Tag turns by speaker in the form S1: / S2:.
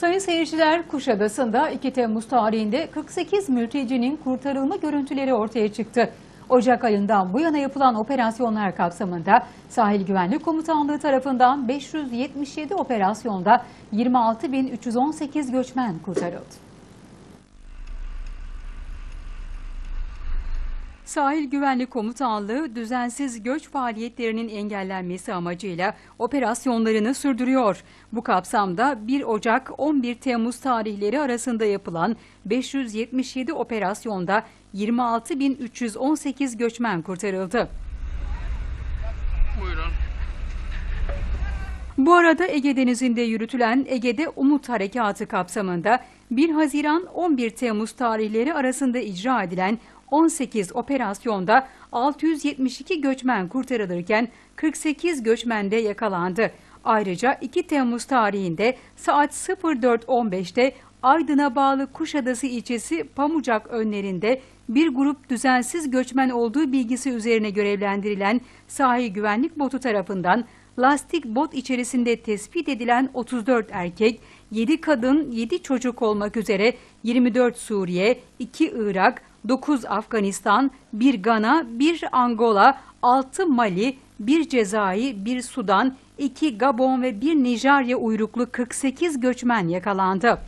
S1: Sayın seyirciler, Kuşadası'nda 2 Temmuz tarihinde 48 mültecinin kurtarılma görüntüleri ortaya çıktı. Ocak ayından bu yana yapılan operasyonlar kapsamında Sahil Güvenlik Komutanlığı tarafından 577 operasyonda 26.318 göçmen kurtarıldı. Sahil Güvenlik Komutanlığı düzensiz göç faaliyetlerinin engellenmesi amacıyla operasyonlarını sürdürüyor. Bu kapsamda 1 Ocak 11 Temmuz tarihleri arasında yapılan 577 operasyonda 26.318 göçmen kurtarıldı.
S2: Buyurun.
S1: Bu arada Ege Denizi'nde yürütülen Ege'de Umut Harekatı kapsamında 1 Haziran 11 Temmuz tarihleri arasında icra edilen 18 operasyonda 672 göçmen kurtarılırken 48 göçmen de yakalandı. Ayrıca 2 Temmuz tarihinde saat 04.15'te Aydın'a bağlı Kuşadası ilçesi Pamucak önlerinde bir grup düzensiz göçmen olduğu bilgisi üzerine görevlendirilen sahil güvenlik botu tarafından lastik bot içerisinde tespit edilen 34 erkek, 7 kadın, 7 çocuk olmak üzere 24 Suriye, 2 Irak, 9 Afganistan, 1 Gana, 1 Angola, 6 Mali, 1 Cezayir, 1 Sudan, 2 Gabon ve 1 Nijerya uyruklu 48 göçmen yakalandı.